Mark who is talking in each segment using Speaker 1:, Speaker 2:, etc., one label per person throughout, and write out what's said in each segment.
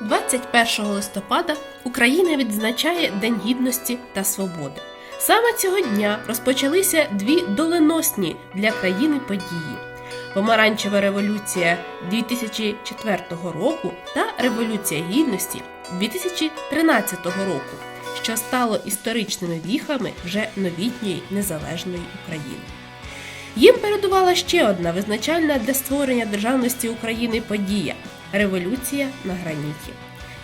Speaker 1: 21 листопада Україна відзначає День Гідності та Свободи. Саме цього дня розпочалися дві доленосні для країни події: Помаранчева революція 2004 року та Революція Гідності 2013 року, що стало історичними віхами вже новітньої незалежної України. Їм передувала ще одна визначальна для створення державності України подія революція на граніті,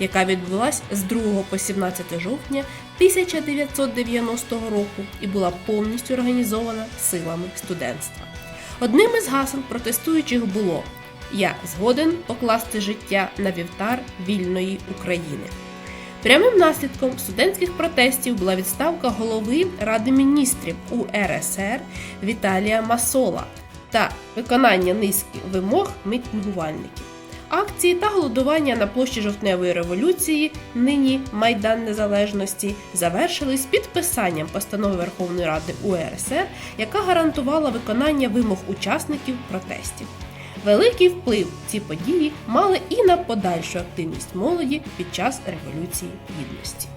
Speaker 1: яка відбулась з 2 по 17 жовтня 1990 року і була повністю організована силами студентства. Одним із гасел протестуючих було Я згоден покласти життя на вівтар вільної України. Прямим наслідком студентських протестів була відставка голови Ради міністрів УРСР Віталія Масола та виконання низки вимог мітингувальників. Акції та голодування на площі жовтневої революції, нині Майдан Незалежності, завершились підписанням постанови Верховної Ради УРСР, яка гарантувала виконання вимог учасників протестів. Великий вплив ці події мали і на подальшу активність молоді під час Революції Гідності.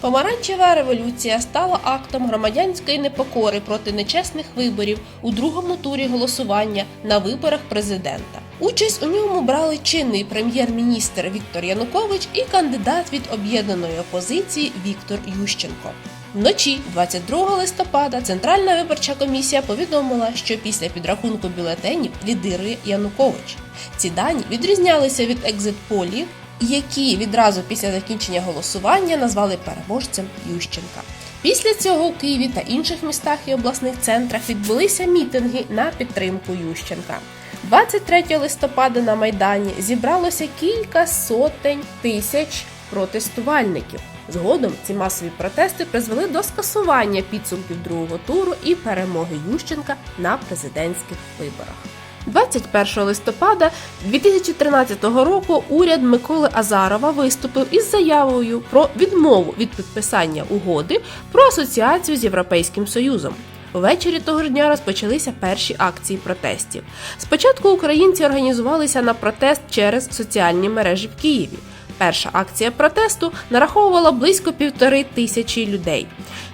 Speaker 1: Помаранчева революція стала актом громадянської непокори проти нечесних виборів у другому турі голосування на виборах президента. Участь у ньому брали чинний прем'єр-міністр Віктор Янукович і кандидат від об'єднаної опозиції Віктор Ющенко. Вночі, 22 листопада, Центральна виборча комісія повідомила, що після підрахунку бюлетенів лідирує Янукович. Ці дані відрізнялися від екзитполів, які відразу після закінчення голосування назвали переможцем Ющенка. Після цього у Києві та інших містах і обласних центрах відбулися мітинги на підтримку Ющенка. 23 листопада на Майдані зібралося кілька сотень тисяч протестувальників. Згодом ці масові протести призвели до скасування підсумків другого туру і перемоги Ющенка на президентських виборах. 21 листопада 2013 року уряд Миколи Азарова виступив із заявою про відмову від підписання угоди про асоціацію з Європейським Союзом. Ввечері того ж дня розпочалися перші акції протестів. Спочатку українці організувалися на протест через соціальні мережі в Києві. Перша акція протесту нараховувала близько півтори тисячі людей.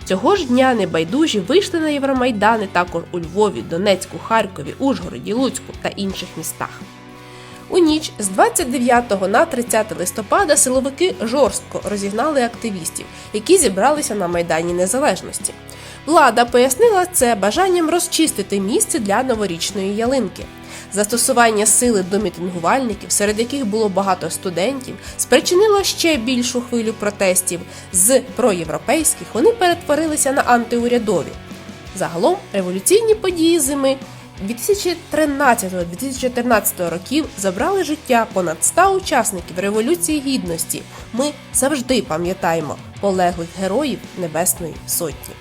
Speaker 1: Цього ж дня небайдужі вийшли на Євромайдани також у Львові, Донецьку, Харкові, Ужгороді, Луцьку та інших містах. У ніч з 29 на 30 листопада силовики жорстко розігнали активістів, які зібралися на Майдані Незалежності. Влада пояснила це бажанням розчистити місце для новорічної ялинки. Застосування сили до мітингувальників, серед яких було багато студентів, спричинило ще більшу хвилю протестів. З проєвропейських вони перетворилися на антиурядові. Загалом революційні події зими 2013-2014 років забрали життя понад 100 учасників Революції Гідності. Ми завжди пам'ятаємо полеглих героїв Небесної Сотні.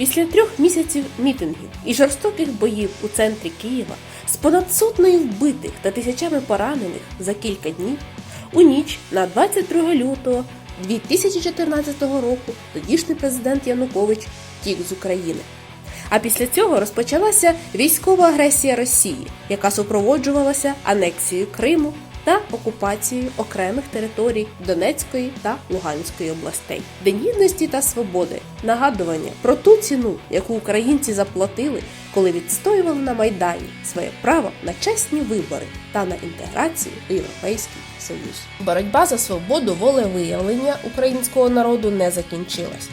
Speaker 1: Після трьох місяців мітингів і жорстоких боїв у центрі Києва з понад сотнею вбитих та тисячами поранених за кілька днів у ніч на 22 лютого 2014 року тодішній президент Янукович втік з України. А після цього розпочалася військова агресія Росії, яка супроводжувалася анексією Криму та окупацією окремих територій Донецької та Луганської областей. День гідності та свободи нагадування про ту ціну, яку українці заплатили, коли відстоювали на майдані своє право на чесні вибори та на інтеграцію у Європейський Союз. Боротьба за свободу волевиявлення українського народу не закінчилась.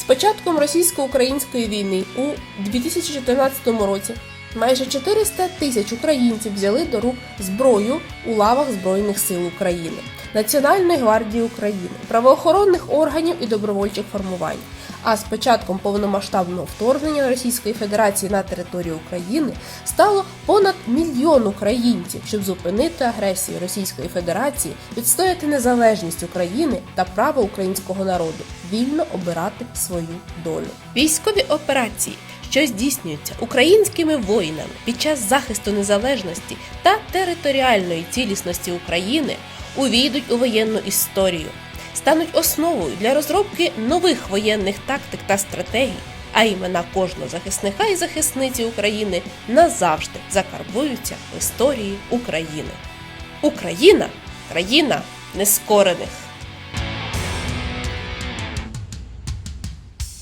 Speaker 1: З початком російсько-української війни у 2014 році майже 400 тисяч українців взяли до рук зброю у лавах Збройних сил України, Національної гвардії України, правоохоронних органів і добровольчих формувань. А з початком повномасштабного вторгнення Російської Федерації на територію України стало понад мільйон українців, щоб зупинити агресію Російської Федерації, відстояти незалежність України та право українського народу вільно обирати свою долю. Військові операції що здійснюються українськими воїнами під час захисту незалежності та територіальної цілісності України, увійдуть у воєнну історію, стануть основою для розробки нових воєнних тактик та стратегій, а імена кожного захисника і захисниці України назавжди закарбуються в історії України. Україна країна нескорених.